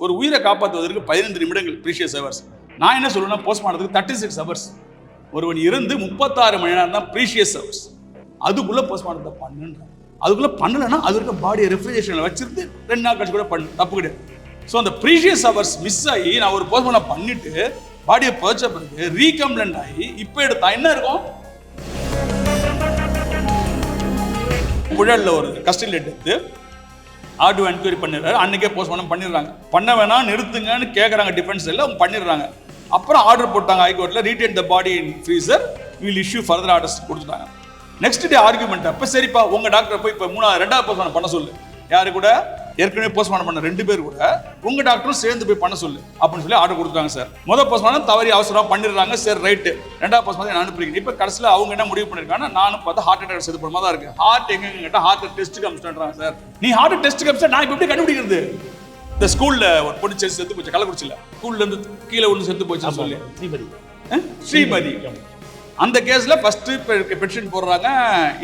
ஒரு உயிரை காப்பாற்றுவதற்கு பதினைந்து நிமிடங்கள் ப்ரீஷியஸ் ஹவர்ஸ் நான் என்ன சொல்லுவேன்னா போஸ்ட் தேர்ட்டி சிக்ஸ் ஹவர்ஸ் ஒருவன் இருந்து முப்பத்தாறு மணி நேரம் தான் ப்ரீஷியஸ் ஹவர்ஸ் அதுக்குள்ளே போஸ்ட் பண்ணுன்றான். அதுக்குள்ளே பண்ணலைன்னா அது இருக்க பாடியை ரெஃப்ரிஜரேஷனில் வச்சிருந்து ரெண்டு நாள் கழிச்சு கூட பண்ணு தப்பு கிடையாது. ஸோ அந்த ப்ரீஷியஸ் ஹவர்ஸ் மிஸ் ஆகி நான் ஒரு போஸ்ட்மார்ட்டம் பண்ணிட்டு பாடியை புதைச்ச பிறகு ரீகம்ப்ளைண்ட் ஆகி இப்போ எடுத்தா என்ன இருக்கும்? குழல்ல ஒரு கஸ்டடியில் எடுத்து ஆர்டிஓ என்கொயரி பண்ணிடுறாரு. அன்றைக்கே போஸ்ட்மார்ட்டம் பண்ணிடுறாங்க. பண்ண வேணாம் நிறுத்துங்கன்னு கேட்குறாங்க டிஃபென்ஸ் எல்லாம் அவங்க பண்ணிடுறாங்க. அப்புறம் ஆர்டர் போட்டாங்க ஹைகோர்ட்டில் retain the body in freezer will issue further orders கொடுத்துட்டாங்க. நெக்ஸ்ட் டே ஆர்குமெண்ட் அப்போ சரிப்பா உங்கள் டாக்டர் போய் இப்போ மூணாவது ரெண்டாவது போஸ்ட்மார்ட்டம் பண்ண சொல்லு. யாரு கூட? ஏற்கனவே போஸ்ட்மார்ட்டம் பண்ண ரெண்டு பேர் கூட உங்க டாக்டரும் சேர்ந்து போய் பண்ண சொல்லு அப்படின்னு சொல்லி ஆர்டர் கொடுத்தாங்க சார் முதல் போஸ்ட்மார்ட்டம் தவறி அவசரம் பண்ணிடுறாங்க சரி ரைட்டு ரெண்டாவது போஸ்ட்மார்ட்டம் நான் அனுப்புறீங்க இப்போ கடைசியில் அவங்க என்ன முடிவு பண்ணிருக்காங்கன்னா நானும் பார்த்தா ஹார்ட் அட்டாக் செது போடுமா தான் இருக்கு. ஹார்ட் எங்க கேட்டால் ஹார்ட் டெஸ்ட் கமிச்சிட்டாங்க சார் நீ ஹார்ட் டெஸ்ட் கமிச்சா நான் இப்போ எப்படி கண்டுபிடிக்கிறது? இந்த ஸ்கூல்ல ஒரு பொண்ணு செத்து செத்து போச்சு கள்ளக்குறிச்சியில். ஸ்கூல்ல இருந்து கீழே ஒன்று செத்து போச்சு சொல்லி. ஸ்ரீபதி. அஹ்? ஸ்ரீமதி அந்த கேஸ்ல ஃபர்ஸ்ட் பெட்டிஷன் போடுறாங்க.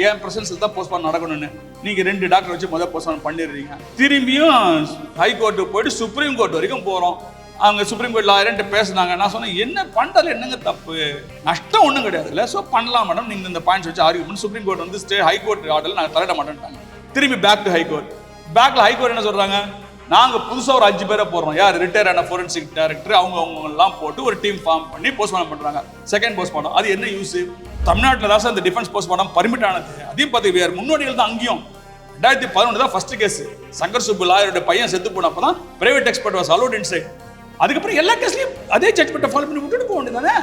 என் பிரசன்ஸ் தான் போஸ்ட்பான் நடக்கணும்னு? நீங்க ரெண்டு டாக்டர் வச்சு முதல் போஸ்ட்பான் பண்ணிடுறீங்க. திரும்பியும் ஹைகோர்ட்டு போயிட்டு சுப்ரீம் கோர்ட் வரைக்கும் போறோம். அவங்க சுப்ரீம் கோர்ட் லாயர்ன்ட்டு பேசுனாங்க. நான் சொன்னேன் என்ன பண்றதுல என்னங்க தப்பு? நஷ்டம் ஒன்றும் கிடையாதுல்ல. ஸோ பண்ணலாம் மேடம் நீங்கள் இந்த பாயிண்ட்ஸ் வச்சு ஆர்கியூ பண்ணி. சுப்ரீம் கோர்ட் வந்து ஸ்டே ஹைகோர்ட் ஆர்டர் நாங்கள் தலையிட மாட்டேன்ட்டாங்க திரும்பி பேக் டு ஹைகோர்ட் பேக்கில் ஹைகோர்ட் என்ன சொல்றாங்க? நாங்கள் புதுசாக ஒரு அஞ்சு பேரை போடுறோம். யார்? ரிட்டையர் ஆன ஃபோரன்சிக் டைரக்டர் அவங்க அவங்கெல்லாம் போட்டு ஒரு டீம் ஃபார்ம் பண்ணி போஸ்ட்மார்டம் பண்ணுறாங்க செகண்ட் போஸ்ட்மார்டம் அது என்ன யூஸ் தமிழ்நாட்டில் தான் சார் இந்த டிஃபென்ஸ் போஸ்ட்மார்டம் பர்மிட் ஆனது. அதையும் பார்த்து வேறு முன்னோடிகள் தான் அங்கேயும். ரெண்டாயிரத்தி பதினொன்று தான் ஃபர்ஸ்ட் கேஸ் சங்கர் சுப்பு லாயரோட பையன் செத்து போனப்போ தான் private expert was allot inside அதுக்கப்புறம் எல்லா கேஸ்லையும் அதே ஜட்மெண்ட்டை ஃபாலோ பண்ணி விட்டுட்டு போக வேண்டியதானே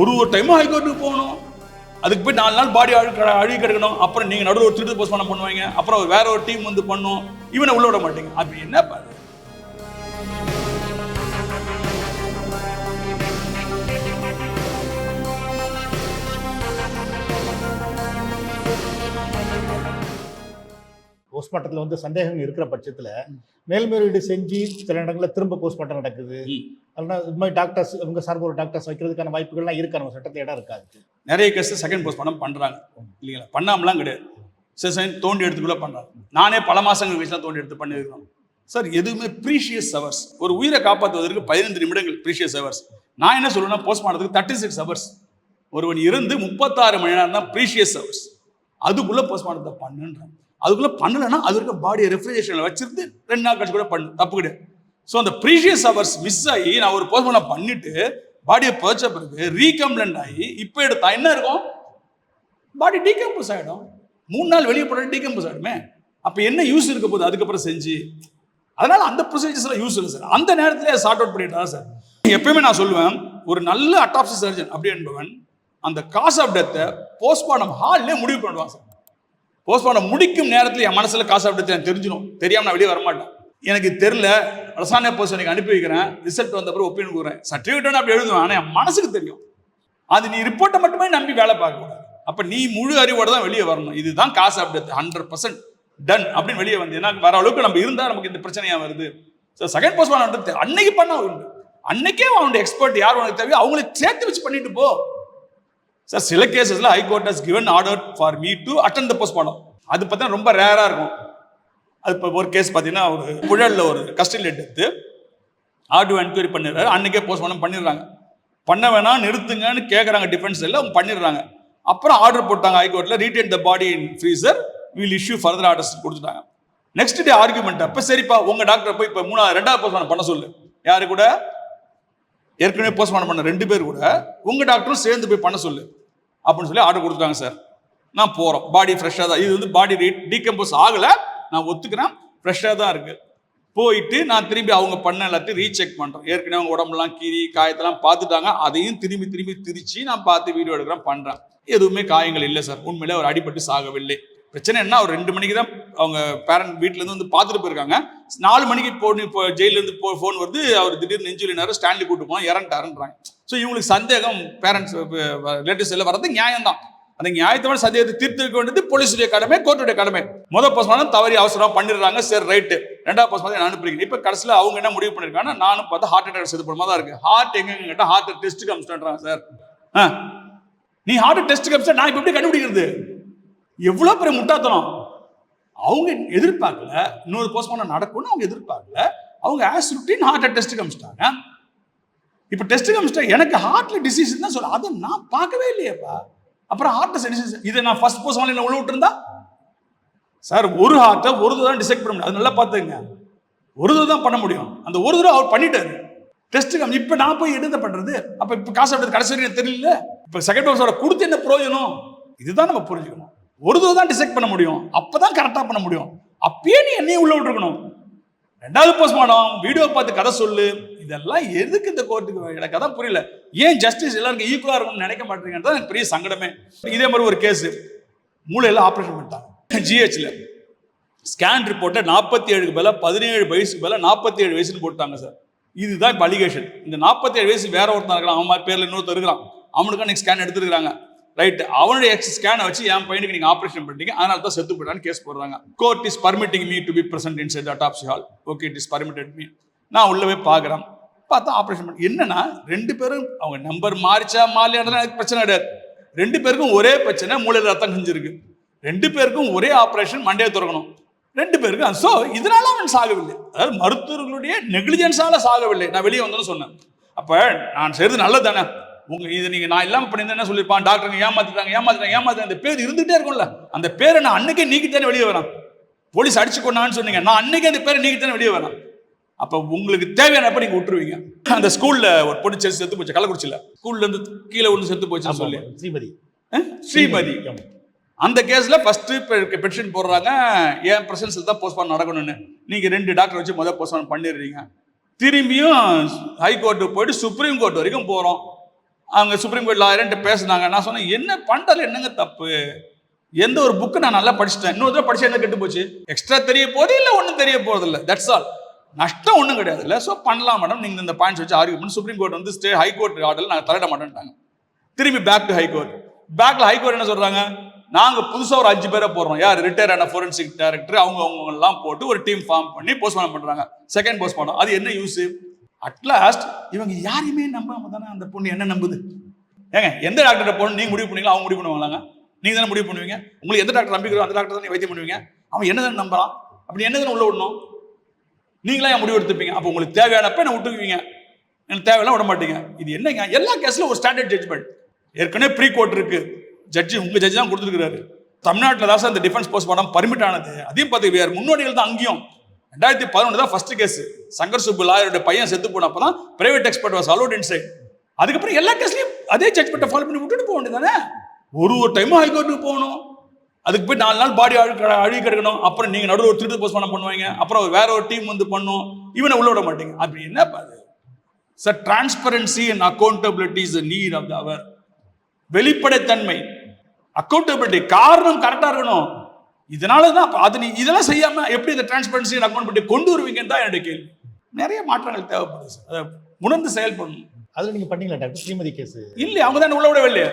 ஒரு ஒரு டைமும் ஹைகோர்ட்டுக்கு போகணும். அதுக்கு போய் நாலு நாள் பாடி அழு அழுகி கிடக்கணும். அப்புறம் நீங்க நடுவில் ஒரு திருட்டு போஸ்ட்மார்ட்டம் பண்ணுவாங்க. அப்புறம் வேற ஒரு டீம் வந்து பண்ணும். இவனை உள்ள விட மாட்டீங்க. அப்படி என்ன பாரு? போஸ்ட்மார்ட்டத்தில் வந்து சந்தேகம் இருக்கிற பட்சத்தில் மேல்முறையீடு செஞ்சு சில இடங்களில் திரும்ப போஸ்ட்மார்ட்டம் நடக்குது. அதனால் இது மாதிரி டாக்டர்ஸ் இவங்க சார்பு ஒரு டாக்டர்ஸ் வைக்கிறதுக்கான வாய்ப்புகள்லாம் இருக்கா. நம்ம சட்டத்தில் இடம் இருக்காது. நிறைய கேஸ் செகண்ட் போஸ்ட் போஸ்ட்மார்ட்டம் பண்ணுறாங்க இல்லைங்களா? பண்ணாமலாம் கிடையாது. சரி சரி தோண்டி எடுத்துக்குள்ள பண்ணுறாங்க நானே பல மாதங்கள் வயசுலாம் தோண்டி எடுத்து பண்ணியிருக்கோம் சார் எதுவுமே ப்ரீஷியஸ் ஹவர்ஸ் ஒரு உயிரை காப்பாற்றுவதற்கு பதினைந்து நிமிடங்கள் ப்ரீஷியஸ் ஹவர்ஸ் நான் என்ன சொல்லுவேன்னா போஸ்ட்மார்ட்டத்துக்கு தேர்ட்டி சிக்ஸ் ஹவர்ஸ் ஒருவன் இருந்து முப்பத்தாறு மணி நேரம் தான் ப்ரீஷியஸ் ஹவர்ஸ் அதுக்குள்ள போஸ்ட்மார்ட்டத்தை பண்ணுன்றான் அதுக்குள்ளே பண்ணலைன்னா அது இருக்க பாடியை ரெஃப்ரிஜரேஷனில் வச்சிருந்து ரெண்டு நாள் கழிச்சு கூட பண்ணு. தப்பு கிடையாது. ஸோ அந்த ப்ரீஷியஸ் அவர்ஸ் மிஸ் ஆகி நான் ஒரு போஸ்ட்மார்ட்டம் பண்ணிட்டு பாடியை பறிச்ச பிறகு ரீகம்ப்ளண்ட் ஆகி இப்போ எடுத்தா என்ன இருக்கும்? பாடி டீகம்போஸ் ஆகிடும் மூணு நாள் வெளியே போட டீகம்போஸ் ஆகிடுமே அப்போ என்ன யூஸ் இருக்க போகுது? அதுக்கப்புறம் செஞ்சு. அதனால அந்த ப்ரொசீஜர்ஸ்லாம் யூஸ் இல்லை சார் அந்த நேரத்தில் சார்ட் அவுட் பண்ணிட்டா சார் எப்பயுமே நான் சொல்லுவேன் ஒரு நல்ல அட்டாப்சி சர்ஜன் அப்படி என்பவன் அந்த காஸ் ஆஃப் டெத்தை போஸ்ட்மார்ட்டம் ஹால்லே முடிவு பண்ணுவான் சார் போஸ்ட்மார்டம் முடிக்கும் நேரத்தில் என் மனசில் காசு ஆஃப் டெத் எனக்கு தெரிஞ்சிடும் தெரியாம நான் வெளியே வரமாட்டேன். எனக்கு தெரியல. ரசாயன போஸ்ட் எனக்கு அனுப்பி வைக்கிறேன். ரிசல்ட் வந்த அப்புறம் ஒப்பீனியன் கொடுக்குறேன் சர்டிஃபிகேட் அப்படி எழுதுவேன். ஆனால் என் மனசுக்கு தெரியும். அது நீ ரிப்போர்ட்டை மட்டுமே நம்பி வேலை பார்க்கக்கூடாது. அப்போ நீ முழு அறிவோட தான் வெளியே வரணும். இதுதான் காசு அப்படி ஹண்ட்ரட் பர்சன்ட் டன் அப்படின்னு வெளியே வந்து ஏன்னா வர அளவுக்கு நம்ம இருந்தால் நமக்கு இந்த பிரச்சனையாக வருது. ஸோ செகண்ட் போஸ்ட் பண்ண அன்னைக்கு பண்ண உண்டு. அன்னைக்கே அவனோட எக்ஸ்பர்ட் யார் உனக்கு தேவையோ அவங்களை சேர்த்து வச்சு பண்ணிட்டு போ. சார் சில கேசஸ்ல high court has given order for me to attend the post பண்ணோம் அது பார்த்தா ரொம்ப ரேராக இருக்கும். அது இப்போ ஒரு கேஸ் பார்த்தீங்கன்னா ஒரு குழல்ல ஒரு கஸ்டடியில் எடுத்து ஆர்டிஓ என்கொயரி பண்ணிடுறாரு. அன்றைக்கே போஸ்ட்மார்ட்டம் பண்ணிடுறாங்க. பண்ண வேணாம் நிறுத்துங்கன்னு கேட்குறாங்க டிஃபென்ஸ் எல்லாம் அவங்க பண்ணிடுறாங்க. அப்புறம் ஆர்டர் போட்டாங்க ஹைகோர்ட்டில் retain the body in freezer will issue further orders கொடுத்துட்டாங்க. நெக்ஸ்ட் டே ஆர்குமெண்ட் அப்போ சரிப்பா உங்கள் டாக்டர் போய் இப்போ மூணாவது ரெண்டாவது போஸ்ட்மார்ட்டம் பண்ண சொல்லு. யாரு கூட? ஏற்கனவே போஸ்ட்மார்ட்டம் பண்ண ரெண்டு பேர் கூட உங்கள் டாக்டரும் சேர்ந்து போய் பண்ண சொல்லு. அப்படின்னு சொல்லி ஆர்டர் கொடுத்துட்டாங்க சார் நான் போகிறோம் பாடி ஃப்ரெஷ்ஷாக தான். இது வந்து பாடி டீகம்போஸ் ஆகலை. நான் ஒத்துக்கிறேன். ஃப்ரெஷ்ஷாக தான் இருக்கு. போயிட்டு நான் திரும்பி அவங்க பண்ண எல்லாத்தையும் ரீசெக் பண்ணுறேன் ஏற்கனவே அவங்க உடம்புலாம் கீறி காயத்தெல்லாம் பார்த்துட்டாங்க. அதையும் திரும்பி திரும்பி திரிச்சு நான் பார்த்து வீடியோ எடுக்கிறேன் பண்ணுறேன் எதுவுமே காயங்கள் இல்லை சார். உண்மையிலே அவர் அடிபட்டு சாகவில்லை. பிரச்சனை என்ன? ஒரு ரெண்டு மணிக்கு தான் அவங்க பேரண்ட் வீட்டிலேருந்து வந்து பார்த்துட்டு போயிருக்காங்க. நாலு மணிக்கு போன் இப்போ ஜெயிலேருந்து போ ஃபோன் வருது. அவர் திடீர்னு நெஞ்சுலினாரு ஸ்டான்லி கூட்டு போனோம் இறண்டாருன்றாங்க ஸோ இவங்களுக்கு சந்தேகம் பேரண்ட்ஸ் ரிலேட்டிவ்ஸ் எல்லாம் வர்றது நியாயம் தான் அந்த நியாயத்தோட சந்தேகத்தை தீர்த்து வேண்டியது போலீஸுடைய கடமை கோர்ட்டுடைய கடமை. முதல் போஸ்ட்மார்ட்டம் தவறி அவசரம் பண்ணிடுறாங்க சரி ரைட்டு ரெண்டாவது போஸ்ட்மார்ட்டம் நான் அனுப்புறீங்க இப்போ கடைசியில் அவங்க என்ன முடிவு பண்ணிருக்காங்கன்னா நானும் பார்த்தா ஹார்ட் அட்டாக் செது போடுமா தான் இருக்கு. ஹார்ட் எங்க கேட்டால் ஹார்ட் டெஸ்ட் கமிச்சிட்டாங்க சார் ஆ? நீ ஹார்ட் டெஸ்ட் கமிச்சா நான் இப்போ எப்படி கண்டுபிடிக்கிறது? எவ்வளோ பெரிய முட்டாத்தனம் அவங்க எதிர்பார்க்கல இன்னொரு போஸ்ட்மார்ட்டம் நடக்கும்னு அவங்க எதிர்பார்க்கல அவங்க ஆஸ் ருட்டீன் ஹார்ட்டை டெஸ்ட் காமிச்சிட்டாங்க இப்போ டெஸ்ட் காமிச்சிட்டா எனக்கு ஹார்ட்ல டிசீஸ் தான் சொல்ல அதை நான் பார்க்கவே இல்லையேப்பா. அப்புறம் ஹார்ட்டை டிசீஸ் இதை நான் ஃபர்ஸ்ட் போஸ்ட் உள்ள விட்டுருந்தா சார் ஒரு ஹார்ட்டை ஒரு தடவை தான் டிசைட் பண்ண முடியும் அது நல்லா பார்த்துங்க ஒரு தடவை தான் பண்ண முடியும். அந்த ஒரு தடவை அவர் பண்ணிட்டாரு. டெஸ்ட் காமி இப்போ நான் போய் எடுத்த பண்றது? அப்போ இப்போ காசு எடுத்து கடைசி வரைக்கும் தெரியல. இப்போ செகண்ட் டோஸோட கொடுத்து என்ன பிரயோஜனம் இதுதான் நம்ம புரிஞ்சுக்கணும். ஒரு தடவை தான் டிசைட் பண்ண முடியும். அப்போ தான் கரெக்டாக பண்ண முடியும். அப்பயே நீ என்னையும் உள்ள விட்டுருக்கணும். ரெண்டாவது போஸ்ட்மார்டம் வீடியோ பார்த்து கதை சொல்லு. இதெல்லாம் எதுக்கு இந்த கோர்ட்டுக்கு எனக்கு அதான் புரியல. ஏன் ஜஸ்டிஸ் எல்லாருக்கும் ஈக்குவலாக இருக்கும்னு நினைக்க மாட்டேங்கிறது தான் எனக்கு பெரிய சங்கடமே. இதே மாதிரி ஒரு கேஸ் மூளையில் ஆப்ரேஷன் பண்ணிட்டாங்க. ஜிஹெச்ல ஸ்கேன் ரிப்போர்ட்டை நாற்பத்தி ஏழுக்கு மேல பதினேழு வயசுக்கு மேல நாற்பத்தி ஏழு வயசுன்னு போட்டாங்க சார் இதுதான் இப்போ அலிகேஷன் இந்த நாற்பத்தி ஏழு வயசு வேற ஒருத்தன் இருக்கலாம் அவன் மாதிரி பேரில் இன்னொருத்தர் இருக்கிறான். அவனுக்கு அன்னைக்கு ஸ்கேன் எடுத்துருக்காங்க ரைட் அவனுடைய எக்ஸ் ஸ்கேனை வச்சு என் பையனுக்கு நீங்கள் ஆப்ரேஷன் பண்ணிட்டீங்க அதனால தான் செத்து போயிட்டான்னு கேஸ் போடுறாங்க. Court is permitting me to be present inside autopsy hall okay it is permitted me நான் உள்ளே போய் பார்க்குறேன். பார்த்தா ஆப்ரேஷன் பண்ணி என்னன்னா ரெண்டு பேரும் அவங்க நம்பர் மாறிச்சா மாறியாடலாம் எனக்கு பிரச்சனை கிடையாது. ரெண்டு பேருக்கும் ஒரே பிரச்சனை மூளையில் ரத்தம் செஞ்சிருக்கு ரெண்டு பேருக்கும் ஒரே ஆப்ரேஷன் மண்டையை திறக்கணும். ரெண்டு பேருக்கும் ஸோ இதனால அவன் சாகவில்லை. அதாவது மருத்துவர்களுடைய நெக்லிஜென்ஸால சாகவில்லை. நான் வெளியே வந்தேன்னு சொன்னேன். அப்போ நான் செய்யறது நல்லது தானே? உங்க இது நீங்க நான் இல்லாம பண்ணியிருந்தேன் என்ன சொல்லியிருப்பான்? டாக்டர் ஏமாத்திட்டாங்க ஏமாத்திட்டாங்க ஏமாத்திட்டாங்க. அந்த பேர் இருந்துகிட்டே இருக்கும்ல. அந்த பேரை நான் அன்னைக்கே நீக்கித்தானே வெளியே வரேன். போலீஸ் அடிச்சு கொண்டான்னு சொன்னீங்க. நான் அன்னைக்கே அந்த பேரை நீக்கித்தானே வெளியே வரேன். அப்ப உங்களுக்கு தேவையானப்ப நீங்க விட்டுருவீங்க. அந்த ஸ்கூல்ல ஒரு பொண்ணு செத்து செத்து போச்சு கள்ளக்குறிச்சியில. ஸ்கூல்ல இருந்து கீழே ஒன்று செத்து போச்சுன்னு சொல்லி. ஸ்ரீமதி? ஸ்ரீமதி. அந்த கேஸ்ல ஃபர்ஸ்ட் பெட்டிஷன் போடுறாங்க. என் பிரசன்ஸில் தான் போஸ்ட்மார்ட்டம் நடக்கணும்னு. நீங்க ரெண்டு டாக்டர் வச்சு முதல் போஸ்ட்மார்ட்டம் பண்ணிடுறீங்க. திரும்பியும் ஹைகோர்ட்டுக்கு போயிட்டு சுப்ரீம் கோர்ட் வரைக்கும் போறோம். அவங்க சுப்ரீம் கோர்ட் லாயர்ன்ட்டு பேசுனாங்க. நான் சொன்னேன் என்ன பண்றதுல என்னங்க தப்பு? எந்த ஒரு புக்கை நான் நல்லா படிச்சிட்டேன். இன்னொரு தடவை படிச்சா என்ன கெட்டு போச்சு? எக்ஸ்ட்ரா தெரிய போகுது இல்லை ஒன்றும் தெரிய போறது இல்லை தட்ஸ் ஆல் நஷ்டம் ஒன்றும் கிடையாது. இல்லை ஸோ பண்ணலாம் மேடம் நீங்கள் இந்த பாயிண்ட்ஸ் வச்சு ஆர்கியூ பண்ணி. சுப்ரீம் கோர்ட் வந்து ஸ்டே ஹைகோர்ட் ஆர்டர் நாங்கள் தலையிட மாட்டேன்ட்டாங்க. திரும்பி back to high court high high court என்ன சொல்கிறாங்க நாங்கள் புதுசாக ஒரு அஞ்சு பேரை போடுறோம். யார்? ரிட்டையர் ஆன ஃபோரன்சிக் டைரக்டர் அவங்க அவங்கெல்லாம் போட்டு ஒரு டீம் ஃபார்ம் பண்ணி போஸ்ட்மார்டம் பண்ணுறாங்க செகண்ட் போஸ்ட்மார்டம் அது என்ன யூஸ் அட்லாஸ்ட் இவங்க யாரையுமே நம்பாம தானே அந்த பொண்ணு என்ன நம்புது? ஏங்க எந்த டாக்டர் போகணும் நீங்கள் முடிவு பண்ணீங்களா அவங்க முடிவு பண்ணுவாங்களாங்க? நீங்கள் தானே முடிவு பண்ணுவீங்க? உங்களுக்கு எந்த டாக்டர் நம்பிக்கிறோம் அந்த டாக்டர் தான் வைத்தியம் பண்ணுவீங்க? அவன் என்ன தானே நம்பலாம் அப்படி என்ன தானே உள்ள விடணும்? நீங்களா என் முடிவு எடுத்துப்பீங்க. அப்போ உங்களுக்கு தேவையானப்ப என்ன விட்டுக்குவீங்க. எனக்கு தேவையெல்லாம் விட மாட்டீங்க. இது என்னங்க? எல்லா கேஸ்ல ஒரு ஸ்டாண்டர்ட் ஜட்ஜ்மெண்ட் ஏற்கனவே ப்ரீ கோர்ட் இருக்கு. ஜட்ஜி உங்க ஜட்ஜி தான் கொடுத்துருக்காரு தமிழ்நாட்டில் தான் சார் இந்த டிஃபென்ஸ் போஸ்ட் படம் பர்மிட் ஆனது. அதையும் பார்த்து வேறு முன்னோடிகள் தான் அங்கேயும். ரெண்டாயிரத்தி பதினொன்று தான் ஃபர்ஸ்ட் கேஸ் சங்கர் சுப்பு லாயருடைய பையன் செத்து போனப்போ தான் private expert was allot inside அதுக்கப்புறம் எல்லா கேஸ்லையும் அதே ஜட்ஜ்மெண்ட்டை ஃபாலோ பண்ணி விட்டுட்டு போக வேண்டியதானே ஒரு ஒரு டைமும் ஹைகோர்ட்டுக்கு போகணும். அதுக்கு போய் நாலு நாள் பாடி அழு அழுகி கிடக்கணும். அப்புறம் நீங்க நடுவில் ஒரு திருட்டு போஸ்ட் பண்ணுவாங்க. அப்புறம் வேற ஒரு டீம் வந்து பண்ணும். இவனை உள்ள விட மாட்டீங்க. அப்படி என்ன அது? Sir transparency and accountability is need of the hour வெளிப்படைத்தன்மை. அக்கௌண்டபிலிட்டி காரணம் கரெக்டா இருக்கணும். இதனால தான் அது நீ இதெல்லாம் செய்யாம எப்படி இந்த டிரான்ஸ்பரன்சி அண்ட் அக்கௌண்டபிலிட்டி கொண்டு வருவீங்கன்னு தான் என்னுடைய கேள்வி. நிறைய மாற்றங்கள் தேவைப்படுது சார் அதை உணர்ந்து செயல்படணும் அதுல நீங்க பண்ணீங்களா டாக்டர்? ஸ்ரீமதி கேஸ் இல்ல அவங்க தான் உள்ள விடவே இல்லையே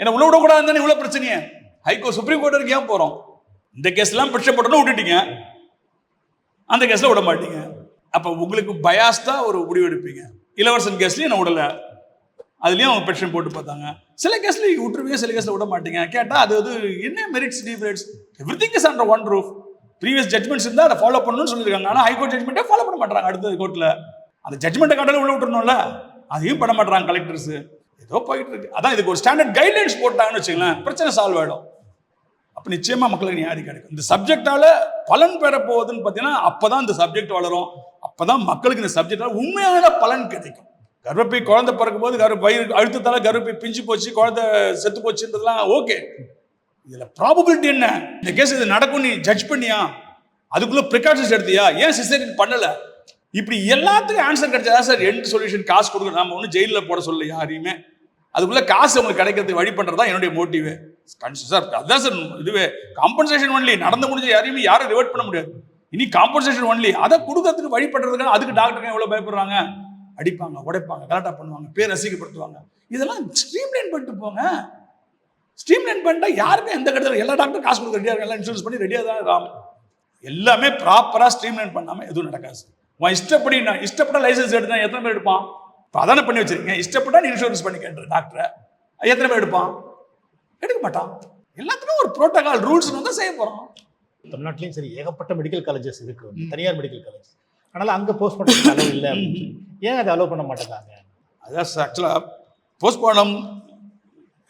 என்ன உள்ள விடக்கூடாது தானே இவ்வளவு பிரச்சனையே. ஹைகோர்ட் சுப்ரீம் கோர்ட் வரைக்கும் ஏன் போறோம்? இந்த கேஸ்லாம் பிரச்சனை போட்டோன்னு விட்டுட்டீங்க. அந்த கேஸ்ல விட மாட்டீங்க. அப்ப உங்களுக்கு பயாஸ்டா ஒரு முடிவு எடுப்பீங்க. இளவரசன் கேஸ்லயும் என்ன விடல? அதுலயும் அவங்க பெட்ஷன் போட்டு பார்த்தாங்க. சில கேஸ்ல விட்டுருவீங்க சில கேஸ்ல விட மாட்டீங்க. கேட்டா அது வந்து என்ன merits demerits every thing is under one roof previous judgements இருந்தால் அதை ஃபாலோ பண்ணணும்னு சொல்லியிருக்காங்க. ஆனால் ஹைகோர்ட் ஜட்மெண்ட்டே ஃபாலோ பண்ண மாட்டாங்க அடுத்த கோர்ட்டில் அந்த ஜட்மெண்ட்டை காட்டாலும் உள்ள விட்டுருணும்ல அதையும் பண்ண மாட்டாங்க கலெக்டர்ஸ் ஏதோ போயிட்டு இருக்கு. அதான் இதுக்கு ஒரு ஸ்டாண்டர்ட் கைட்லைன்ஸ் போட்டாங்கன்னு வச்சுக்கலாம் பிரச்சனை சால்வ் ஆகிடும் அப்போ நிச்சயமாக மக்களுக்கு நியாயம் கிடைக்கும். இந்த சப்ஜெக்டால பலன் பெற போகுதுன்னு பார்த்தீங்கன்னா அப்பதான் இந்த சப்ஜெக்ட் வளரும். அப்போ தான் மக்களுக்கு இந்த சப்ஜெக்டால் உண்மையான பலன் கிடைக்கும். கர்ப்பப்பை குழந்தை பிறக்கும் போது கரு வயிறு அழுத்தத்தால் கர்ப்பப்பை பிஞ்சு போச்சு குழந்தை செத்து போச்சுன்றதுலாம் ஓகே இதில் ப்ராபபிலிட்டி என்ன? இந்த கேஸ் இது நடக்கும் நீ ஜட்ஜ் பண்ணியா? அதுக்குள்ளே ப்ரிகாஷன்ஸ் எடுத்தியா? ஏன் சிசேரியன் பண்ணலை? இப்படி எல்லாத்துக்கும் ஆன்சர் கிடைச்சதா சார் எண்ட் சொல்யூஷன் காசு கொடுக்கணும் நம்ம ஒன்றும் ஜெயிலில் போட சொல்லலையா யாரையுமே. அதுக்குள்ளே காசு உங்களுக்கு கிடைக்கிறதுக்கு வழி பண்ணுறது தான் என்னுடைய மோட்டிவே சார் அதுதான் சார் இதுவே காம்பன்சேஷன் ஒன்லி நடந்து முடிஞ்ச யாரையுமே யாரும் ரிவர்ட் பண்ண முடியாது. இனி காம்பன்சேஷன் ஒன்லி அதை கொடுக்கறதுக்கு வழிபடுறதுக்காக அதுக்கு டாக்டருங்க எவ்வளோ பயப்படுறாங்க? அடிப்பாங்க உடைப்பாங்க கலாட்டா பண்ணுவாங்க பேர் ரசிக்கப்படுத்துவாங்க. இதெல்லாம் ஸ்ட்ரீம்லைன் பண்ணிட்டு போங்க. ஸ்ட்ரீம்லைன் பண்ணிட்டா யாருமே எந்த கட்டத்தில் எல்லா டாக்டரும் காசு கொடுக்க ரெடியாக எல்லாம் இன்சூரன்ஸ் பண்ணி ரெடியாக தான் இருக்காங்க. எல்லாமே ப்ராப்பராக ஸ்ட்ரீம்லைன் பண்ணாமல் எதுவும் நடக்காது உன் இஷ்டப்படி நான் இஷ்டப்பட்ட லைசன்ஸ் எடுத்தா எத்தனை பேர் எடுப்பான்? இப்போ அதானே பண்ணி வச்சிருக்கீங்க. இஷ்டப்பட்டா நீ இன்சூரன்ஸ் பண்ணி கேட்டுரு டாக்டரை எத்தனை பேர் எடுப்பான்? எடுக்க மாட்டான். எல்லாத்துக்கும் ஒரு ப்ரோட்டோகால் ரூல்ஸ் வந்து செய்ய போகிறோம் தமிழ்நாட்டிலையும் சரி ஏகப்பட்ட மெடிக்கல் காலேஜஸ் இருக்கு. வந்து, தனியார் மெடிக்கல் காலேஜ் அதனால அங்க போஸ்ட் பண்றதுக்கு அளவு இல்லை. ஏன் அதை அலோவ் பண்ண மாட்டேங்காங்க அதான் ஆக்சுவலாக postmortem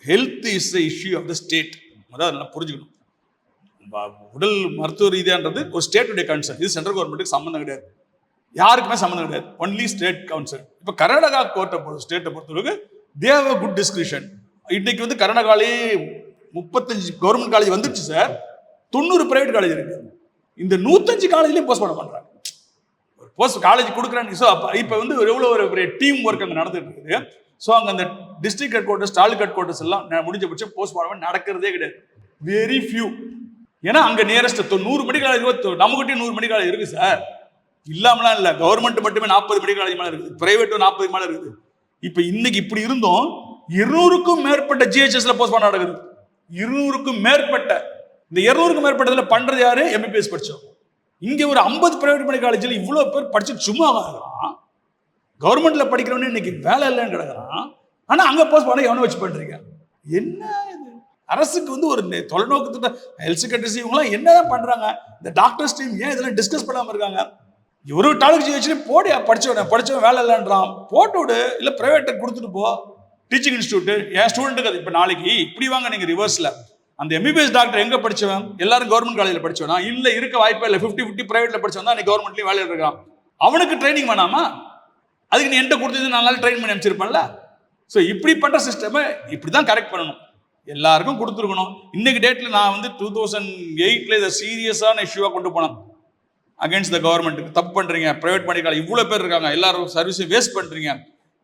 health is the issue of the state அதாவது நல்லா புரிஞ்சுக்கணும். உடல் மருத்துவ ரீதியான்றது ஒரு ஸ்டேட்டுடைய கன்சர்ன் இது சென்ட்ரல் கவர்மெண்ட்டுக்கு சம்மந்தம் கிடையாது. யாருக்குமே சம்மந்தம் கிடையாது. ஒன்லி ஸ்டேட் கவுன்சில் இப்போ கர்நாடகா கோர்ட்டை பொறுத்த ஸ்டேட்டை பொறுத்தளவுக்கு தேவ குட் டிஸ்கிரிப்ஷன் இன்னைக்கு வந்து கர்நாடகாலே முப்பத்தஞ்சு கவர்மெண்ட் காலேஜ் வந்துருச்சு சார். தொண்ணூறு பிரைவேட் காலேஜ் இருக்கு. இந்த நூத்தஞ்சு காலேஜ்லயும் போஸ்ட்மார்டம் பண்றாங்க. போஸ்ட் காலேஜ் கொடுக்குறாங்க. ஸோ அப்போ இப்போ வந்து எவ்வளோ ஒரு பெரிய டீம் ஒர்க் அங்கே நடந்துட்டு இருக்குது. ஸோ அங்கே அந்த district head quarters taluk head quarters எல்லாம் ந- முடிஞ்ச பட்சம் போஸ்ட்மார்டம் நடக்கிறதே கிடையாது. வெரி ஃபியூ ஏன்னா அங்கே நியரஸ்ட் நூறு மெடிக்கல் காலேஜ் நம்மகிட்டயும் நூறு மெடிக்கல் காலேஜ் இருக்கு சார். இல்லாமலாம் இல்லை. கவர்மெண்ட் மட்டுமே நாற்பது மெடிக்கல் காலேஜ் மேலே இருக்குது. பிரைவேட்டும் நாற்பது மேலே இருக்குது. இப்போ இன்னைக்கு இப்படி இருந்தோம். இருநூறுக்கும் மேற்பட்ட ஜிஹெச்எஸ்ல பண்ண நடக்குது இருநூறுக்கும் மேற்பட்ட. இந்த இருநூறுக்கும் மேற்பட்டதுல பண்றது யாரு? எம்பிபிஎஸ் படிச்சோம் இங்க ஒரு ஐம்பது பிரைவேட் மெடிக்கல் காலேஜில் இவ்வளோ பேர் படிச்சு சும்மா இருக்கிறான் கவர்மெண்ட்ல படிக்கிறவனே இன்னைக்கு வேலை இல்லைன்னு கிடக்குறான். ஆனா அங்க போஸ்ட் பண்ண எவனை வச்சு பண்றீங்க? என்ன இது? அரசுக்கு வந்து ஒரு நெ- தொலைநோக்கு ஹெல்த் செக்ரட்டரிஸ் இவங்கலாம் என்னதான் பண்றாங்க? இந்த டாக்டர்ஸ் டீம் ஏன் இதெல்லாம் டிஸ்கஸ் பண்ணாம இருக்காங்க? ஒரு டாலஜி ஜிஹெச்லேயும் போடியா? படிச்சவன படிச்சவன் வேலை இல்லைன்றான். போட்டு விடு. இல்லை ப்ரைவேட்டை கொடுத்துட்டு போ. டீச்சிங் இன்ஸ்டியூட் என் ஸ்டூடெண்ட்டுக்கு அது இப்போ நாளைக்கு இப்படி வாங்க நீங்கள் ரிவர்ஸில் அந்த எம்பிபிஎஸ் டாக்டர் எங்கே படிச்சவன்? எல்லாரும் கவர்மெண்ட் காலேஜில் படித்தவனா இல்லை இருக்க வாய்ப்பே இல்லை. ஃபிஃப்டி ஃபிஃப்டி ப்ரைவேட்டில் படித்தவன் தான் நீ கவர்மெண்ட்லேயும் வேலையில் இருக்கான். அவனுக்கு ட்ரைனிங் வேணாமா? அதுக்கு நீ என்கிட்ட கொடுத்தது நாலு நல்லா ட்ரெயின் பண்ணி அனுப்பிச்சிருப்பேன்ல. ஸோ இப்படிப்பட்ட சிஸ்டமை இப்படி தான் கரெக்ட் பண்ணணும். எல்லாருக்கும் கொடுத்துருக்கணும். இன்னைக்கு டேட்டில் நான் வந்து டூ தௌசண்ட் எயிட்டில் இதை சீரியஸான இஷ்யூவாக கொண்டு போனேன். அகேன்ஸ்ட் த கவர்மெண்ட்டுக்கு தப்பு பண்ணுறீங்க ப்ரைவேட் பண்ணிக்கலாம் இவ்வளோ பேர் இருக்காங்க. எல்லாரும் சர்வீஸை வேஸ்ட் பண்ணுறீங்க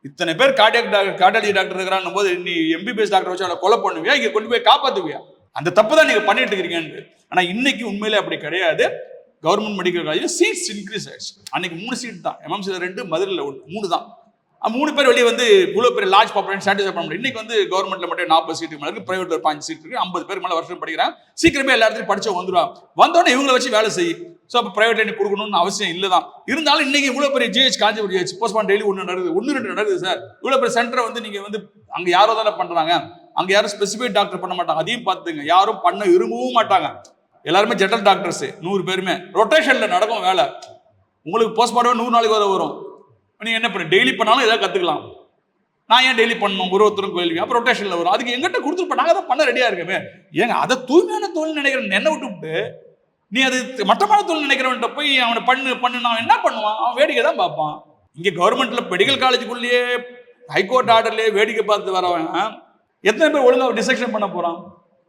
இத்தனை பேர் கார்டியக் டாக்டர் கார்டாலஜி டாக்டர் இருக்கிறான் போது நீ எம்பிபிஎஸ் டாக்டர் வச்சு அவனை கொலை பண்ணுவியா? இங்கே கொண்டு போய் காப்பாத்துவியா? அந்த தப்பு தான் நீங்க பண்ணிட்டு இருக்கிறீங்கன்னு ஆனா இன்னைக்கு உண்மையிலே அப்படி கிடையாது. Government medical college seats increase ஆயிடுச்சு. அன்னைக்கு மூணு சீட் தான். எம்எம்சியில் ரெண்டு மதுரையில் ஒன்று. மூணு தான். மூணு பேர் வெளியே வந்து இவ்வளோ பெரிய லார்ஜ் பாப்புலேஷன் சாட்டிஸ்ஃபை பண்ண முடியும் இன்னைக்கு வந்து கவர்மெண்ட்ல மட்டும் நாற்பது சீட்டு மேலே இருக்கு. பிரைவேட்ல ஒரு பாஞ்சு சீட் இருக்கு. ஐம்பது பேர் மேலே வருஷம் படிக்கிறான். சீக்கிரமே எல்லா இடத்துலையும் படிச்சு வந்துடுவான் வந்தோடனே இவங்களை வச்சு வேலை செய்யும் ஸோ அப்போ பிரைவேட் லைன் கொடுக்கணும்னு அவசியம் இல்லை தான் இருந்தாலும் இன்னைக்கு இவ்வளோ பெரிய GH Kanchipuram GH postmortem daily ஒன்று நடக்குது. ஒன்று ரெண்டு நடக்குது சார் இவ்வளோ பெரிய சென்டரை வந்து நீங்கள் வந்து அங்கே யாரோ தானே பண்ணுறாங்க அங்கே யாரும் ஸ்பெசிஃபிக் டாக்டர் பண்ண மாட்டாங்க. அதையும் பார்த்துங்க யாரும் பண்ண விரும்பவும் மாட்டாங்க. எல்லாருமே ஜெனரல் டாக்டர்ஸ் நூறு பேருமே. ரொட்டேஷனில் நடக்கும் வேலை. உங்களுக்கு போஸ்ட்மார்ட்டம் நூறு நாளைக்கு வரை வரும். நீங்கள் என்ன பண்ணு டெய்லி பண்ணாலும் ஏதாவது கற்றுக்கலாம் நான் ஏன் டெய்லி பண்ணணும்? ஒரு ஒருத்தரும் கேள்வி. அப்புறம் ரொட்டேஷனில் வரும். அதுக்கு எங்கிட்ட கொடுத்துருப்போம் நாங்கள் தான் பண்ண ரெடியாக இருக்கவே ஏங்க அதை தூய்மையான தொழில் நினைக்கிறேன் என்ன விட்டு நீ அது மட்டமான தொழில் நினைக்கிறவன்ட்ட போய் அவனை பண்ணு பண்ணு நான் என்ன பண்ணுவான்? அவன் வேடிக்கை தான் பார்ப்பான். இங்கே கவர்மெண்ட்ல மெடிக்கல் காலேஜுக்குள்ளேயே ஹைகோர்ட் ஆர்டர்லேயே வேடிக்கை பார்த்து வரவன் எத்தனை பேர் ஒழுங்காக டிசெக்ஷன் பண்ண போகிறான்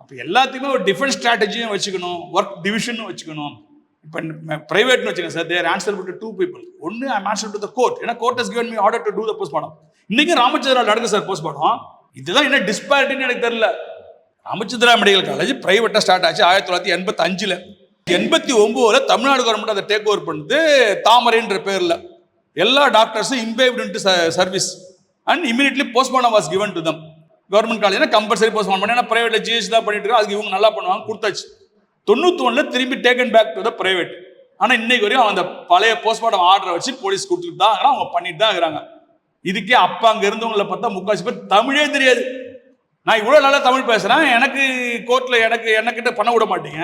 அப்போ எல்லாத்தையுமே ஒரு டிஃபென்ஸ் ஸ்ட்ராட்டஜியும் வச்சுக்கணும். ஒர்க் டிவிஷனும் வச்சுக்கணும். இப்போ பிரைவேட்னு வச்சுக்கோங்க sir there answer to to people ஒன்று I'm answer to the court ஏன்னா court has given me order to do the postmortem இன்னைக்கு ராமச்சந்திரா நடக்கு சார் போஸ்ட்மார்டம் இதுதான் என்ன டிஸ்பாரிட்டின்னு எனக்கு தெரியல. ராமச்சந்திரா மெடிக்கல் காலேஜ் பிரைவேட்டாக ஸ்டார்ட் ஆச்சு ஆயிரத்தி தொள்ளாயிரத்தி எண்பத்தி அஞ்சில். எண்பத்தி ஒம்போதில் தமிழ்நாடு கவர்மெண்ட் அதை டேக் ஓவர் பண்ணுது தாமரைன்ற பேரில். எல்லா டாக்டர்ஸும் improved service and immediately postmortem was given to them government காலேஜ்னா compulsory postmortem பண்ணி ஏன்னா பிரைவேட்டில் ஜிஎஸ் தான் பண்ணிட்டு இருக்கோம் அதுக்கு இவங்க நல்லா பண்ணுவாங்க கொடுத்தாச்சு. தொண்ணூத்தி ஒன்றுல திரும்பி taken back to the private ஆனா இன்னைக்கு வரையும் அந்த பழைய போஸ்ட்மார்டம் ஆர்டரை வச்சு போலீஸ் கொடுத்துட்டு தான் அவங்க பண்ணிட்டு தான் இருக்கிறாங்க. இதுக்கே அப்ப அங்க இருந்தவங்கள பார்த்தா முக்காசி பேர் தமிழே தெரியாது. நான் இவ்வளவு நல்லா தமிழ் பேசுறேன் எனக்கு கோர்ட்ல எனக்கு எனக்கிட்ட பண்ண விட மாட்டீங்க.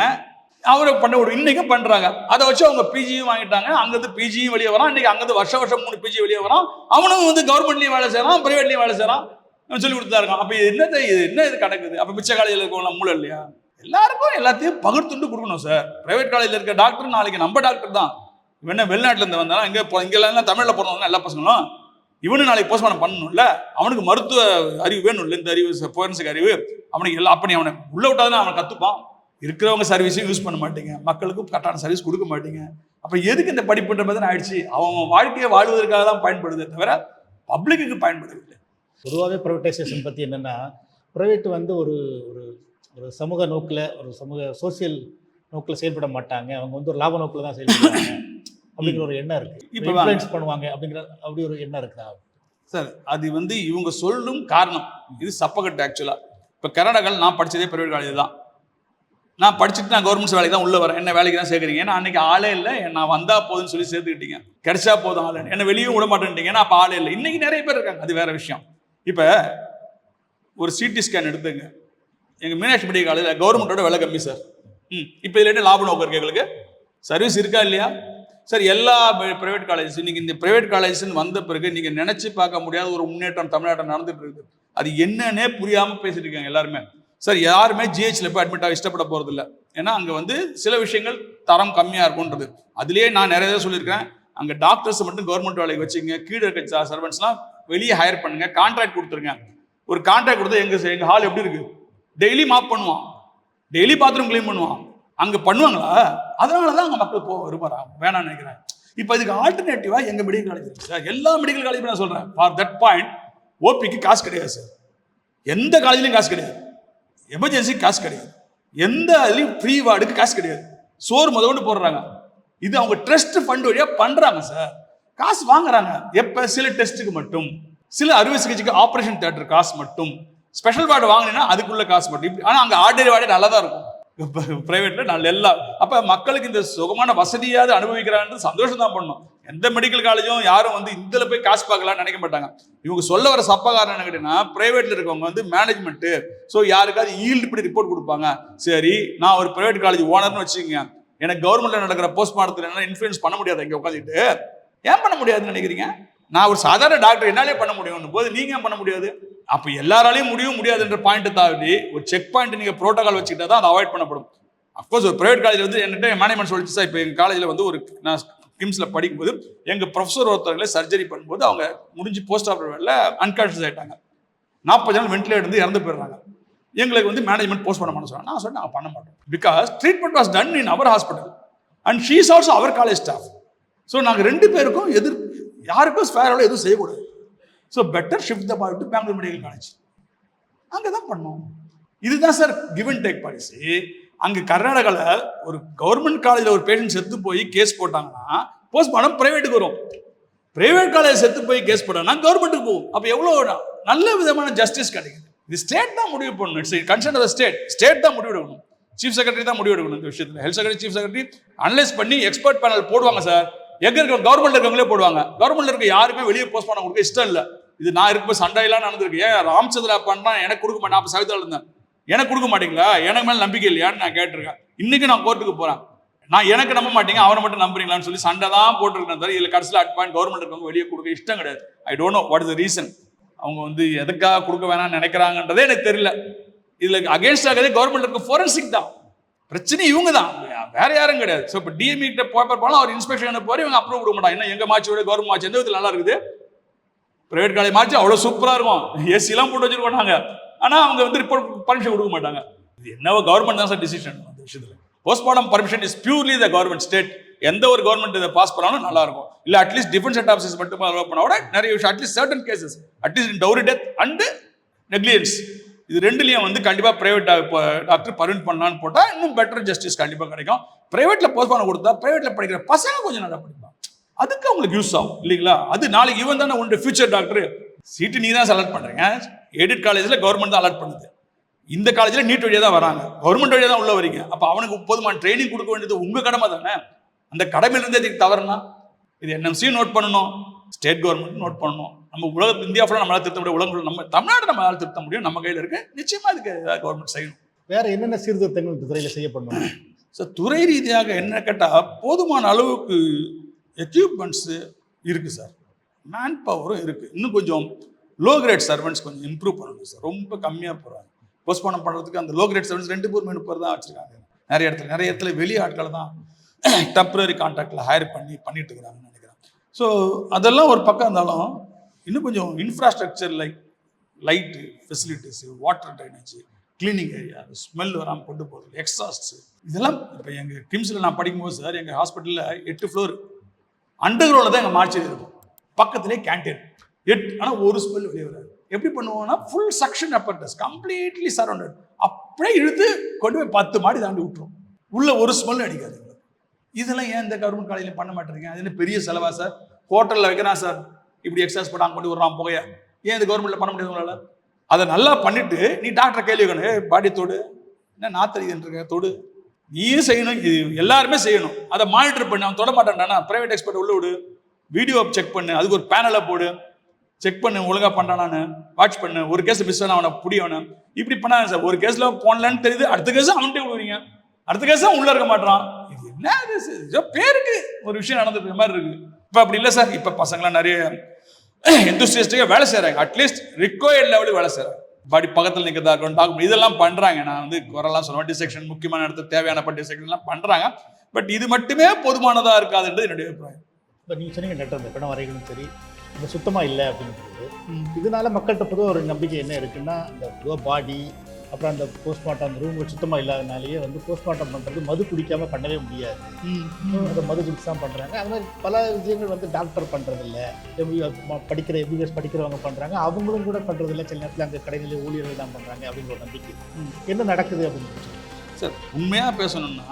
அவரை பண்ண விடும் இன்னைக்கும் பண்றாங்க. அதை வச்சு அவங்க பிஜியும் வாங்கிட்டாங்க. அங்கிருந்து பிஜியும் வெளியே வரான். இன்னைக்கு அங்கிருந்து வருஷம் வருஷம் மூணு பிஜி வெளியே வரான். அவனும் வந்து கவர்மெண்ட்லயும் வேலை செய்யறான் பிரைவேட்லயும் வேலை செய்யறான். சொல்லி கொடுத்தா இருக்கான். அப்ப இது என்னது இது என்ன இது கிடக்குது? அப்ப மிச்ச காலேஜில் இருக்கவங்க மூளை இல்லையா? எல்லாருக்கும் எல்லாத்தையும் பகிர்ந்துட்டு கொடுக்கணும் சார் பிரைவேட் காலேஜில் இருக்க டாக்டர் நாளைக்கு நம்ம டாக்டர் தான். இவன் என்ன இருந்து வந்தாலும் இங்கே இங்கெல்லாம் தமிழில் போனவங்க எல்லா பசங்களும் இவனு நாளைக்கு போஸ்ட்மார்டம் பண்ணணும்ல? அவனுக்கு மருத்துவ அறிவு வேணும்ல இந்த அறிவு ஃபோரன்சிக் அறிவு. அவனுக்கு எல்லாம் அப்படி அவனை உள்ள விட்டாதான் அவன் கற்றுப்பான் இருக்கிறவங்க சர்வீஸையும் யூஸ் பண்ண மாட்டீங்க. மக்களுக்கு கரெக்டான சர்வீஸ் கொடுக்க மாட்டீங்க. அப்போ எதுக்கு இந்த படிப்புன்ற மாதிரி ஆயிடுச்சு? அவன் வாழ்க்கையை வாழ்வதற்காக தான் பயன்படுதே தவிர பப்ளிக்கு பயன்படவில்லை. பொதுவாகவே ப்ரைவேட்டைசேஷன் பற்றி என்னென்னா ப்ரைவேட் வந்து ஒரு ஒரு ஒரு சமூக நோக்கில் ஒரு சமூக சோசியல் நோக்கில் செயல்பட மாட்டாங்க. அவங்க வந்து ஒரு லாப நோக்கில் தான் செயல்படுவாங்க. அப்படிங்கிற ஒரு எண்ணம் இருக்கு. இப்ப இன்ஃப்ளூயன்ஸ் பண்ணுவாங்க அப்படிங்கிற அப்படி ஒரு எண்ணம் இருக்குதா? சார் அது வந்து இவங்க சொல்லும் காரணம். இது சப்பக்கட்டு ஆக்சுவலா இப்போ கர்நாடகாவில் நான் படிச்சதே பிரைவேட் காலேஜ் தான். நான் படிச்சுட்டு நான் கவர்மெண்ட் வேலைக்கு தான் உள்ள வரேன். என்ன வேலைக்கு தான் சேர்க்குறீங்க? ஏன்னா அன்னைக்கு ஆளே இல்லை. நான் வந்தா போதும்னு சொல்லி சேர்த்துக்கிட்டீங்க. கிடைச்சா போதும் ஆளு. என்ன வெளியும் விட மாட்டேன்ட்டீங்க. அப்போ ஆளே இல்லை. இன்னைக்கு நிறைய பேர் இருக்காங்க. அது வேற விஷயம். இப்போ ஒரு சிடி ஸ்கேன் எடுத்துங்க. எங்கள் மீனாட்சி மெடிக்கல் காலேஜில் கவர்மெண்ட்டோட விலை கம்மி சார் ம். இப்போ இதில் என்ன லாபம் நோக்கம் இருக்கு எங்களுக்கு? சர்வீஸ் இருக்கா இல்லையா? சார் எல்லா பிரைவேட் காலேஜஸ் இன்னைக்கு இந்த பிரைவேட் காலேஜ்னு வந்த பிறகு நீங்கள் நினச்சி பார்க்க முடியாத ஒரு முன்னேற்றம் தமிழ்நாட்டில் நடந்துட்டு இருக்குது. அது என்னன்னே புரியாமல் பேசிட்டு இருக்காங்க எல்லாருமே. சார் யாருமே ஜிஹெச்சில் போய் அட்மிட் ஆக இஷ்டப்பட போகிறதில்ல ஏன்னா அங்கே வந்து சில விஷயங்கள் தரம் கம்மியாக இருக்கும்ன்றது. அதுலேயே நான் நிறைய தான் சொல்லியிருக்கேன் அங்கே டாக்டர்ஸ் மட்டும் கவர்மெண்ட் வேலைக்கு வச்சுங்க கீழே இருக்க சர்வன்ஸ்லாம் வெளியே ஹையர் பண்ணுங்க. கான்ட்ராக்ட் கொடுத்துருங்க. ஒரு கான்ட்ராக்ட் கொடுத்தா எங்கள் எங்கள் ஹால் எப்படி இருக்குது டெய்லி மாப் பண்ணுவான். டெய்லி பாத்ரூம் க்ளீன் பண்ணுவான். அங்க பண்ணுவாங்களா? அதனால தான் அங்க மக்கள் போக விரும்புறாங்க வேணாம்னு நினைக்கிறேன். இப்போ இதுக்கு ஆல்டர்னேட்டிவா எங்க மெடிக்கல் காலேஜ் இருக்கு? சார் எல்லா மெடிக்கல் காலேஜும் நான் சொல்றேன். ஃபார் தட் பாயிண்ட் ஓபிக்கு காசு கிடையாது சார். எந்த காலேஜ்லையும் காசு கிடையாது. எமர்ஜென்சிக்கு காசு கிடையாது. எந்த இதுலயும் ஃப்ரீ வார்டுக்கு காசு கிடையாது. சோறு முத கொண்டு போடுறாங்க. இது அவங்க ட்ரஸ்ட் ஃபண்ட் வழியாக பண்ணுறாங்க சார். காசு வாங்குறாங்க. எப்போ? சில டெஸ்ட்டுக்கு மட்டும். சில அறுவை சிகிச்சைக்கு ஆப்ரேஷன் தேட்டர் காசு மட்டும். ஸ்பெஷல் வார்டு வாங்கினீங்கன்னா அதுக்குள்ள காசு மட்டும். இப்படி ஆனால் அங்கே ஆர்டினரி வார்டு நல்லா தான் இருக்கும் பிரைவேட்ல நல்ல எல்லாம் அப்போ மக்களுக்கு இந்த சுகமான வசதியாவது அனுபவிக்கிறான்னு சந்தோஷம் தான் பண்ணணும் எந்த மெடிக்கல் காலேஜும் யாரும் வந்து இதில் போய் காசு பார்க்கலாம்னு நினைக்க மாட்டாங்க. இவங்க சொல்ல வர சப்ப காரணம் என்ன கேட்டீங்கன்னா பிரைவேட்ல இருக்கவங்க வந்து மேனேஜ்மெண்ட்டு ஸோ யாருக்காவது ஈல்டு இப்படி ரிப்போர்ட் கொடுப்பாங்க. சரி நான் ஒரு பிரைவேட் காலேஜ் ஓனர்னு வச்சுக்கோங்க. எனக்கு கவர்மெண்ட்ல நடக்கிற போஸ்ட் மார்ட்டத்தில் என்ன இன்ஃபுளுன்ஸ் பண்ண முடியாது இங்கே உட்காந்துட்டு ஏன் பண்ண முடியாதுன்னு நினைக்கிறீங்க? நான் ஒரு சாதாரண டாக்டர் என்னாலே பண்ண முடியும் போது நீங்க ஏன் பண்ண முடியாது? அப்ப எல்லாராலையும் முடியும் முடியாதுன்ற பாயிண்ட் தாண்டி ஒரு செக் பாயிண்ட் நீங்க ப்ரோட்டோகால் வச்சுக்கிட்டா தான் அதை அவாய்ட் பண்ணப்படும். அஃப்கோர்ஸ் ஒரு பிரைவேட் காலேஜில் வந்து என்கிட்ட மேனேஜ்மெண்ட் சொல்லிச்சு சார் இப்போ எங்கள் காலேஜில் வந்து ஒரு நான் கிம்ஸில் படிக்கும்போது எங்கள் ப்ரொஃபஸர் ஒருத்தவங்களே சர்ஜரி பண்ணும்போது அவங்க முடிஞ்சு போஸ்ட் ஆப்ரேட்டில் அன்கான்ஷியஸ் ஆயிட்டாங்க. நாற்பது நாள் வென்டிலேட் வந்து இறந்து போயிடுறாங்க. எங்களுக்கு வந்து மேனேஜ்மெண்ட் போஸ்ட் பண்ண மாட்டோம். சொன்னாங்க நான் சொன்னேன் நான் பண்ண மாட்டோம். Because treatment was done in our hospital and she's also our college staff so நாங்கள் ரெண்டு பேருக்கும் எதிர் யாருக்கும் ஸ்பேரோட எதுவும் செய்யக்கூடாது. So better shift the boy to Bangalore medical college அங்கே தான் பண்ணோம். இதுதான் sir give and take policy அங்கே கர்நாடகாவில் ஒரு கவர்மெண்ட் காலேஜில் ஒரு பேஷண்ட் செத்து போய் கேஸ் போட்டாங்கன்னா போஸ்ட்மார்ட்டம் ப்ரைவேட்டுக்கு வரும். பிரைவேட் காலேஜ் செத்து போய் கேஸ் போட்டாங்கன்னா கவர்மெண்ட்டுக்கு போகும். அப்போ எவ்வளோ நல்ல விதமான ஜஸ்டிஸ் கிடைக்குது இது ஸ்டேட் தான் முடிவு பண்ணணும். It's concern of state state தான் முடிவு எடுக்கணும். சீஃப் செக்ரட்டரி தான் முடிவு எடுக்கணும் இந்த விஷயத்தில். Health secretary chief secretary analyse பண்ணி எக்ஸ்பர்ட் பேனல் போடுவாங்க சார் எங்க இருக்க கவர்மெண்ட் இருக்கவங்களே போடுவாங்க. கவர்மெண்ட் இருக்க யாருமே வெளியே போஸ்ட் பண்ண கொடுக்க இஷ்டம் இல்லை. இது நான் இருக்க சண்டையெல்லாம் நடந்திருக்கு. ஏன் ராமச்சந்திரா பண்ணா எனக்கு கொடுக்க மாட்டேன். அப்போ சவிதாவில் இருந்தேன். எனக்கு கொடுக்க மாட்டீங்களா? எனக்கு மேல நம்பிக்கை இல்லையான்னு நான் கேட்டிருக்கேன். இன்னைக்கு நான் கோர்ட்டுக்கு போறேன். நான் எனக்கு நம்ப மாட்டீங்க அவனை மட்டும் நம்புறீங்களான்னு சொல்லி சண்டை தான் போட்டிருக்கேன் தவிர இதுல கடைசியில் அட் பாயிண்ட் கவர்மெண்ட் இருக்கவங்க வெளியே கொடுக்க இஷ்டம் கிடையாது. I don't know what is reason அவங்க வந்து எதுக்காக கொடுக்க வேணாம்னு நினைக்கிறாங்கன்றதே எனக்கு தெரியல. இதுல அகேன்ஸ்டாகவே கவர்மெண்ட் இருக்க ஃபோரன்சிக் தான். பிரச்சனை இவங்க தான். வேற யாரும் கிடையாது. ஸோ இப்போ டிஎம்இ கிட்ட பேப்பர் போனால் அவர் இன்ஸ்பெக்ஷன் போய் இவங்க அப்ரூவ் கொடுக்க மாட்டாங்க. என்ன எங்க மாச்சியோட கவர்மெண்ட் மாச்சு எந்த விதத்தில் நல்லா இருக்குது? பிரைவேட் காலேஜ் மாச்சு அவ்வளோ சூப்பராக இருக்கும். ஏசிலாம் போட்டு வச்சிருக்கோம் நாங்கள் ஆனால் அவங்க வந்து ரிப்போர்ட் பர்மிஷன் கொடுக்க மாட்டாங்க. இது என்னவோ கவர்மெண்ட் தான் சார் டிசிஷன் அந்த விஷயத்தில். Postmortem permission is purely the government state எந்த ஒரு கவர்மெண்ட் இதை பாஸ் பண்ணாலும் நல்லா இருக்கும். இல்லை at least defence set offices மட்டும் அலோவ் பண்ணா கூட நிறைய விஷயம் at least certain cases at least in dowry death and negligence இது ரெண்டுலையும் வந்து கண்டிப்பாக ப்ரைவேட் டாக்டர் பர்மிட் பண்ணலான்னு போட்டால் இன்னும் பெட்டர் ஜஸ்டிஸ் கண்டிப்பாக கிடைக்கும். ப்ரைவேட்டில் போஸ்ட் பண்ண கொடுத்தா ப்ரைவேட்டில் படிக்கிற பசங்க கொஞ்சம் நல்லா படிப்பாங்க. அதுக்கு அவங்களுக்கு யூஸ் ஆகும் இல்லைங்களா? அது நாளைக்கு இவன் தானே உண்டு ஃபியூச்சர் டாக்டர் சீட்டு நீ தான் செலக்ட் பண்ணுறீங்க எடிட் காலேஜில் கவர்மெண்ட் தான் அலாட் பண்ணுது. இந்த காலேஜில் நீட் வழியாக தான் வராங்க. கவர்மெண்ட் வழியாக தான் உள்ள வரீங்க. அப்போ அவனுக்கு போதுமான ட்ரைனிங் கொடுக்க வேண்டியது உங்கள் கடமை தானே? அந்த கடமையிலிருந்து இதுக்கு தவறுனா இது என்எம்சியும் நோட் பண்ணணும் ஸ்டேட் கவர்மெண்ட் நோட் பண்ணணும். நம்ம உலக இந்தியா ஃபுல்லாக நம்மளால் திருத்த முடியும். உலகம் நம்ம தமிழ்நாடு நம்மளால் திருத்த முடியும். நம்ம கையில் இருக்கு. நிச்சயமா இதுக்கு கவர்மெண்ட் செய்யணும். வேற என்னென்ன சீர்திருத்தங்கள் இந்த துறையில செய்யப்படணும்? ஸோ துறை ரீதியாக என்ன கேட்டால் போதுமான அளவுக்கு எக்யூப்மெண்ட்ஸு இருக்குது சார் மேன் பவரும் இருக்குது இன்னும் கொஞ்சம் லோ கிரேட் சர்வெண்ட்ஸ் கொஞ்சம் இம்ப்ரூவ் பண்ணணும் சார் ரொம்ப கம்மியாக போகிறாங்க போஸ்ட்மார்ட்டம் பண்ணுறதுக்கு அந்த லோ கிரேட் சர்வெண்ட்ஸ் ரெண்டு பேர் மூணு பேர் தான் வச்சுருக்காங்க. நிறைய இடத்துல நிறைய இடத்துல வெளி ஆட்களை தான் டெம்பரரி கான்ட்ராக்டில் ஹையர் பண்ணி பண்ணிட்டு இருக்கிறாங்கன்னு நினைக்கிறேன். ஸோ அதெல்லாம் ஒரு பக்கம் இருந்தாலும் இன்னும் கொஞ்சம் infrastructure like light facilities water drainage cleaning area smell வராமல் கொண்டு போகிறது எக்ஸாஸ்ட்ஸு இதெல்லாம் இப்போ எங்கள் கிம்ஸில் நான் படிக்கும்போது சார் எங்கள் ஹாஸ்பிட்டலில் எட்டு ஃப்ளோர் அண்டர் கிரவுண்டில் தான் எங்கள் மார்ச்சரி இருக்கும். பக்கத்துலேயே கேன்டீன் எட் ஆனால் ஒரு ஸ்மெல் வெளியே வராது. எப்படி பண்ணுவோம்னா full suction apparatus completely surrounded அப்படியே இழுத்து கொண்டு போய் பத்து மாடி தாண்டி விட்டுரும். உள்ள ஒரு ஸ்மெல் அடிக்காது. இதெல்லாம் ஏன் இந்த கவர்மெண்ட் காலேஜில் பண்ண மாட்டேறீங்க அது என்ன பெரிய செலவா சார் ஹோட்டலில் வைக்கிறான் சார் இப்படி எக்ஸசைஸ் போட்டு கொண்டு விடுறான் புகைய. ஏன் இந்த கவர்மெண்ட்டில் பண்ண முடியாது உங்களால்? அதை நல்லா பண்ணிட்டு நீ டாக்டரை கேள்வி கேட்கணும் ஏ பாடி தொடு. என்ன நாத்தறிதுன்ற தொடு. நீயும் செய்யணும் இது எல்லாருமே செய்யணும். அதை மானிட்டர் பண்ணு அவன் தொட ப்ரைவேட் எக்ஸ்பர்ட் உள்ள விடு. வீடியோ செக் பண்ணு. அதுக்கு ஒரு பேனலை போடு. செக் பண்ணு ஒழுங்காக பண்றானான்னு. வாட்ச் பண்ணு. ஒரு கேஸ் மிஸ் ஆனால் அவனை புடி அவனை. இப்படி பண்ணாங்க சார் ஒரு கேஸில் போனலன்னு தெரியுது. அடுத்த கேஸ் அவன்கிட்ட விடுவீங்க அடுத்த கேஸ் உள்ள இருக்க மாட்டான் இது என்ன ஏதோ பேருக்கு ஒரு விஷயம் நடந்துருக்க மாதிரி இருக்கு. இப்போ அப்படி இல்லை சார் இப்போ பசங்களாம் நிறைய எந்தூசியஸ்டிக்காக வேலை செய்கிறாங்க அட்லீஸ்ட் ரிக்வயர்ட் லெவலுக்கு வேலை செய்கிறாங்க பாடி பக்கத்தில் நிற்கிறதா இருக்கட்டும் டாக்குமெண்ட் இதெல்லாம் பண்ணுறாங்க நான் வந்து குரலாம் சொல்லுவேன் டிசெக்ஷன் முக்கியமான இடத்துல தேவையான டிசெக்ஷன்லாம் பண்ணுறாங்க பட் இது மட்டுமே போதுமானதாக இருக்காதுன்றது என்னுடைய அபிப்பிராயம். இப்போ நீங்கள் சொன்னீங்க இந்த பிண வரைகளும் சரி இந்த சுத்தமாக இல்லை அப்படிங்கிறது இதனால மக்கள்கிட்ட பொதுவாக ஒரு நம்பிக்கை என்ன இருக்குன்னா இந்த பாடி அப்புறம் அந்த போஸ்ட்மார்ட்டம் அந்த ரூம்கள் சுத்தமாக இல்லாதனாலேயே வந்து போஸ்ட்மார்ட்டம் பண்ணுறது மது குடிக்காமல் பண்ணவே முடியாது. அந்த மது குடிச்சு தான் பண்ணுறாங்க அது மாதிரி பல விஷயங்கள் வந்து டாக்டர் பண்ணுறதில்ல படிக்கிற எம்பிபிஎஸ் படிக்கிறவங்க பண்ணுறாங்க அவங்களும் கூட பண்ணுறதில்ல சில நேரத்தில் அங்கே கடைகளில் ஊழியர்கள் தான் பண்ணுறாங்க அப்படிங்கிற ஒரு நம்பிக்கை. என்ன நடக்குது அப்படின்னு சார் உண்மையாக பேசணும்னா